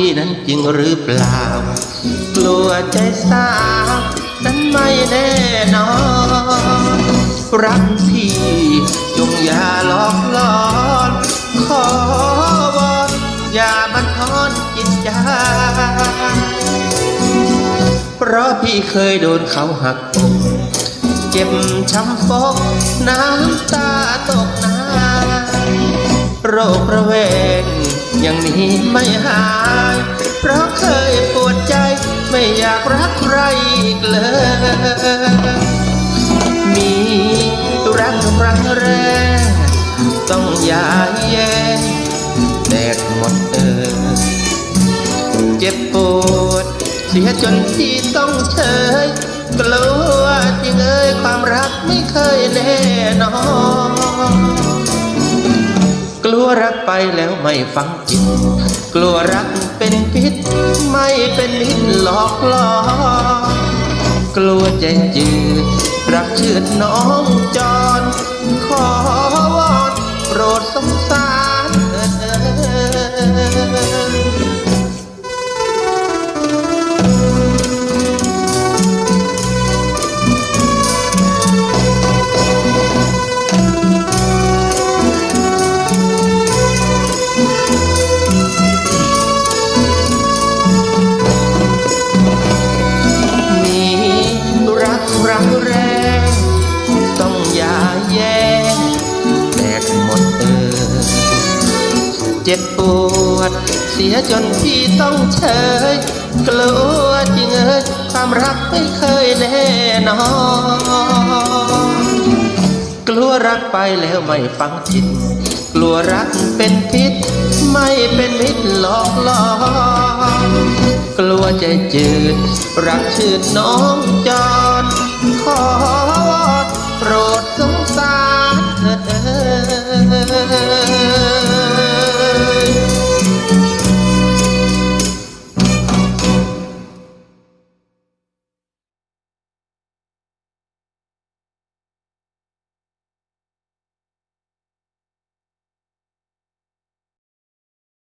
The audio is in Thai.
พี่นั้นจริงหรือเปล่า กลัวใจสาวนั้นไม่แน่นอน รักพี่จงอย่าหลอกหลอน ขอวอนอย่ามันทอนจิตใจเพราะพี่เคยโดนเขาหักอกเจ็บช้ำฟกน้ำตาตกในโรคระเว ยังหนี้ไม่หาย เพราะเคยปวดใจไม่อยากรักใครอีกเลย มีรักครั้งแรก ต้องอย่าแย่แดดหมดเออ เจ็บปวด เสียจนที่ต้องเฉยกลัวจริงเอ้ยความรักไม่เคยแน่นอน กลัวรักไปแล้วไม่ฟังจิต กลัวรักเป็นพิษ ไม่เป็นมิตรหลอกล่อกลัวใจจืดรักชืดน้องจอนขอ แย่แตกหมดเออเจ็บปวดเสียจนพี่ต้องเฉยกลัวจริงเอ้ยความรักไม่เคยแน่นอนกลัวรักไปแล้วไม่ฟังจิต กลัวรักเป็นพิษ ไม่เป็นมิตรหลอกหล่อกลัวใจจืด รักชืดน้องจอนขอวอนโปรด